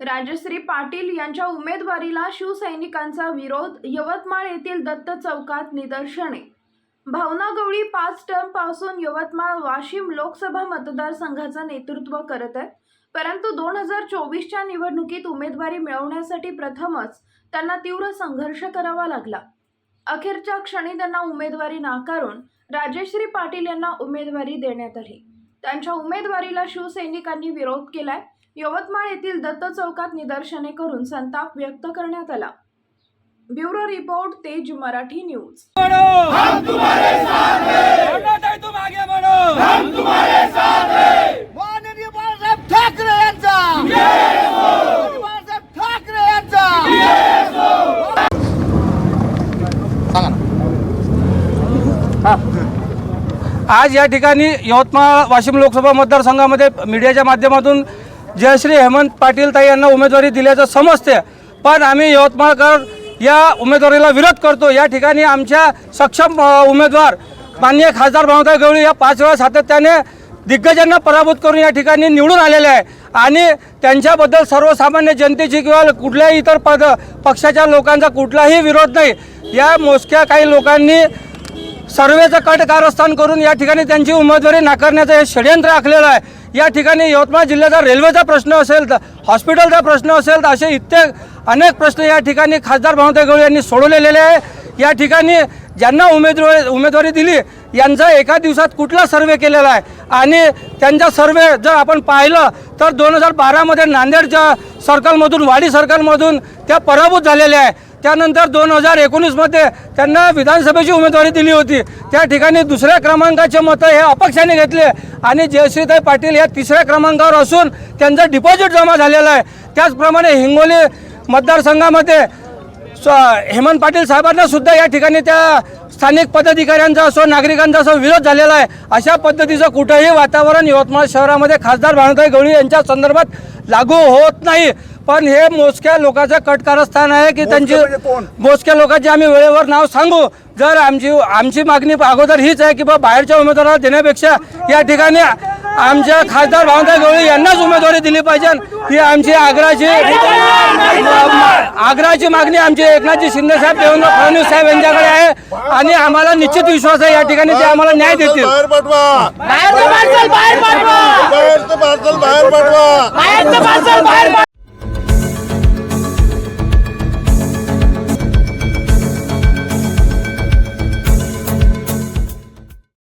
राजश्री पाटील यांच्या उमेदवारीला शिवसैनिकांचा विरोध यवतमाळ येथील दत्त चौकात निदर्शने. भावना गवळी पाच टर्मपासून यवतमाळ वाशिम लोकसभा मतदारसंघाचं नेतृत्व करत आहेत परंतु दोन हजार चोवीसच्या निवडणुकीत उमेदवारी मिळवण्यासाठी प्रथमच त्यांना तीव्र संघर्ष करावा लागला. अखेरच्या क्षणी त्यांना उमेदवारी नाकारून राजश्री पाटील यांना उमेदवारी देण्यात आली. त्यांच्या उमेदवारीला शिवसैनिकांनी विरोध केलाय. यवतमाळ येथील दत्त चौकात निदर्शने करून संताप व्यक्त करण्यात आला. ब्युरो रिपोर्ट तेज मराठी न्यूज. बढ़ो हम तुम्हारे साथ हैं! कर्नाटक तुम आगे बढ़ो! हम माननीय बाळासाहेब ठाकरे यांचा! माननीय बाळासाहेब ठाकरे यांचा! आज या ठिकाणी यवतमाळ वाशिम लोकसभा मतदारसंघामध्ये मीडियाच्या माध्यमातून जयश्री हेमंत पाटील ताई यांना उमेदवारी दिल्याचं समजते. पण आम्ही यवतमाळकर या उमेदवारीला विरोध करतो. या ठिकाणी आमच्या सक्षम उमेदवार माननीय खासदार भावताई गवळी या पाच वेळा सातत्याने दिग्गजांना पराभूत करून या ठिकाणी निवडून आलेले आहे. आणि त्यांच्याबद्दल सर्वसामान्य जनतेची किंवा कुठल्याही इतर पद पक्षाच्या लोकांचा कुठलाही विरोध नाही. या मोजक्या काही लोकांनी सर्वेचं कट कारस्थान करून या ठिकाणी त्यांची उमेदवारी नाकारण्याचं हे षडयंत्र आखलेलं आहे. या ठिकाणी यवतमाळ जिल्ह्याचा रेल्वेचा प्रश्न असेल तर हॉस्पिटलचा प्रश्न असेल तर असे इतके अनेक प्रश्न या ठिकाणी खासदार भावंत गवळी यांनी सोडवलेले आहे. या ठिकाणी ज्यांना उमेदवारी उमेदवारी दिली यांचा एका दिवसात कुठला सर्वे केलेला आहे? आणि त्यांचा सर्वे जर आपण पाहिलं तर दोन हजार बारामध्ये नांदेडच्या सर्कलमधून वाडी सर्कलमधून त्या पराभूत झालेल्या आहे. त्यानंतर दोन हजार एकोणीसमध्ये त्यांना विधानसभेची उमेदवारी दिली होती. त्या ठिकाणी दुसऱ्या क्रमांकाचे मतं हे अपक्षाने घेतले. आणि जयश्रीताई पाटील या तिसऱ्या क्रमांकावर असून त्यांचं डिपॉझिट जमा झालेलं आहे. त्याचप्रमाणे हिंगोली मतदारसंघामध्ये स्व हेमंत पाटील साहेबांना सुद्धा या ठिकाणी त्या स्थानिक पदाधिकाऱ्यांचा असो नागरिकांचा असो विरोध झालेला आहे. अशा पद्धतीचं कुठंही वातावरण यवतमाळ शहरामध्ये खासदार भानुताई गवळी यांच्या संदर्भात लागू होत नाही. पण हे मोजक्या लोकांचं कटकारस्थान आहे की त्यांची मोजक्या लोकांची आम्ही वेळेवर नाव सांगू. जर आमची आमची मागणी अगोदर हीच आहे की बा बाहेरच्या उमेदवाराला देण्यापेक्षा या ठिकाणी आमच्या खासदार भावताई गवळी यांनाच उमेदवारी दिली पाहिजे. ही आमची आग्राची आग्राची मागणी आमची एकनाथजी शिंदे साहेब देवेंद्र फडणवीस साहेब यांच्याकडे आहे. आणि आम्हाला निश्चित विश्वास आहे या ठिकाणी ते आम्हाला न्याय देतील. बाहेर बाहेर